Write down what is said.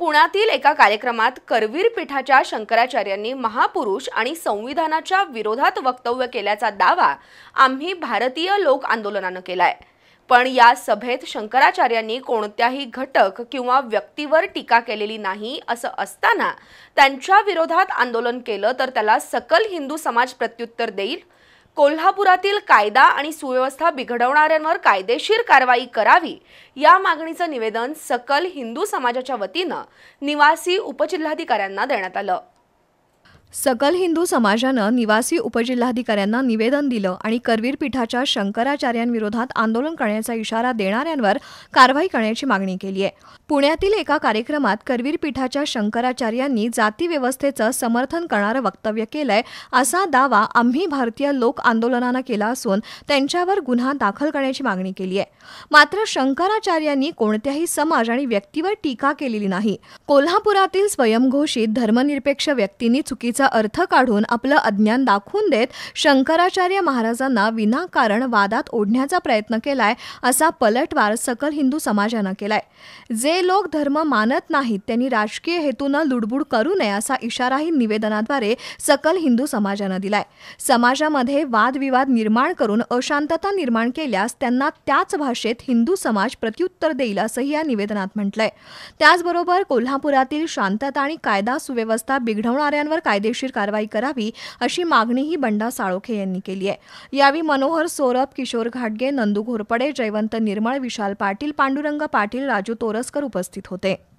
पुण्यातील एका कार्यक्रमात करवीर पीठाच्या शंकराचार्यांनी महापुरुष आणि संविधानाच्या विरोधात वक्तव्य केल्याचा दावा आम्ही भारतीय लोक आंदोलनानं केलाय. पण या सभेत शंकराचार्यांनी कोणत्याही घटक किंवा व्यक्तीवर टीका केलेली नाही असं असताना त्यांच्या विरोधात आंदोलन केलं तर त्याला सकल हिंदू समाज प्रत्युत्तर देईल? कोल्हापुरातील कायदा आणि सुव्यवस्था बिघडवणाऱ्यांवर कायदेशीर कारवाई करावी या मागणीचं निवेदन सकल हिंदू समाजाच्या वतीनं निवासी उपजिल्हाधिकाऱ्यांना देण्यात आलं. सकल हिंदू समाजानं निवासी उपजिल्हाधिकाऱ्यांना निवेदन दिलं आणि करवीर पीठाच्या शंकराचार्यांविरोधात आंदोलन करण्याचा इशारा देणाऱ्यांवर कारवाई करण्याची मागणी केली आहे. पुण्यातील एका कार्यक्रमात करवीर पीठाच्या शंकराचार्यांनी जातीव्यवस्थेचं समर्थन करणारं वक्तव्य केलंय असा दावा आम्ही भारतीय लोक आंदोलनानं केला असून त्यांच्यावर गुन्हा दाखल करण्याची मागणी केली आहे. मात्र शंकराचार्यांनी कोणत्याही समाज आणि व्यक्तीवर टीका केलेली नाही. कोल्हापुरातील स्वयंघोषित धर्मनिरपेक्ष व्यक्तींनी चुकीचा अर्थ काढून आपलं अज्ञान दाखवून देत शंकराचार्य महाराजांना विनाकारण वादात ओढण्याचा प्रयत्न केलाय असा पलटवार सकल हिंदू समाजानं केलाय. जे लोक धर्म मानत नाहीत त्यांनी राजकीय हेतूनं लुडबुड करू नये असा इशाराही निवेदनाद्वारे सकल हिंदू समाजानं दिलाय. समाजामध्ये वादविवाद निर्माण करून अशांतता निर्माण केल्यास त्यांना त्याच भाषेत हिंदू समाज प्रत्युत्तर देईल असंही या निवेदनात म्हटलंय. त्याचबरोबर कोल्हापुरातील शांतता आणि कायदा सुव्यवस्था बिघडवणाऱ्यांवर कायदेशीर कारवाई करावी अशी मागणीही बंडा साळोखे यांनी केली आहे. यावेळी मनोहर सोरप किशोर घाटगे नंदू घोरपडे जयवंत निर्मळ विशाल पाटील पांडुरंग पाटील राजू तोरसकर उपस्थित होते.